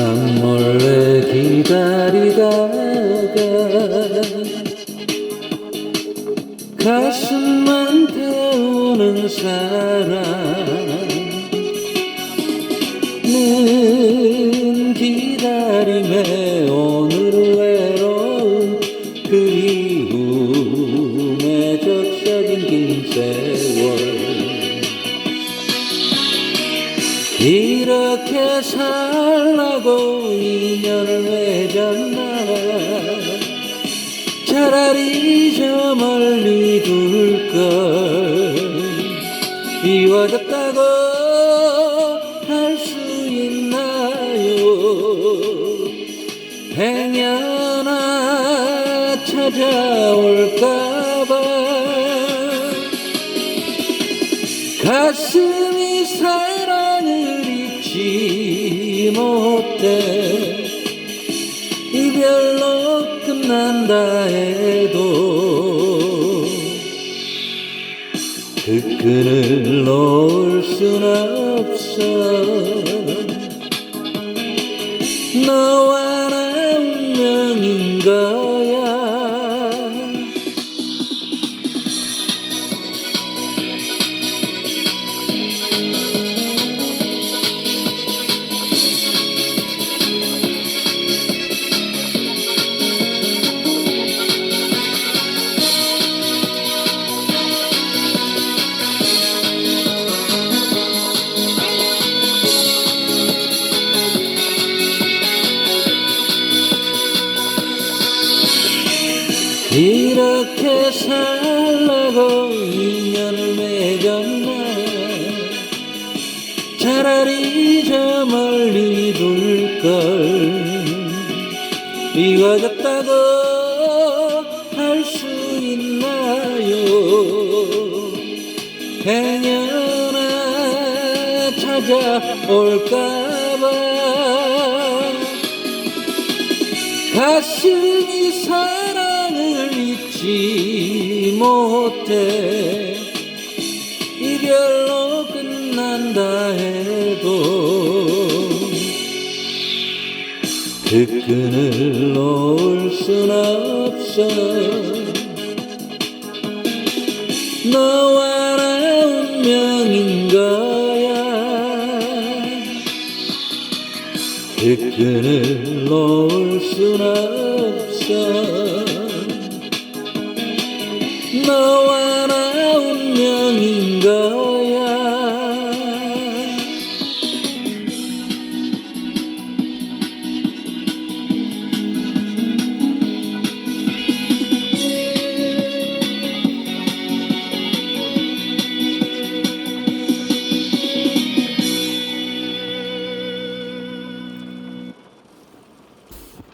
난 몰래 기다리다가 가슴만 태우는 사람. 는 기다림에 오늘 외로운 그리움에 적셔진 김새. 이렇게 살라고 인연을 맺었나 차라리 저 멀리 둘걸. 이워졌다고 할 수 있나요? 행여나 찾아올까봐. 잊 지 못해 이별로 끝난다 해도 그 끈을 놓을 순 없어. 너와 나 운명인 거야 이렇게 살라고 인연을 맺었나 차라리 저 멀리 둘걸 이워졌다고 할 수 있나요? 행여나 찾아올까봐. 가슴이 사랑을 잊지 못해. 이별로 끝난다 해도 그 끈을 놓을 순 없어. 너와 나 운명인 거야. 그 끈을 놓을 순 없어 너와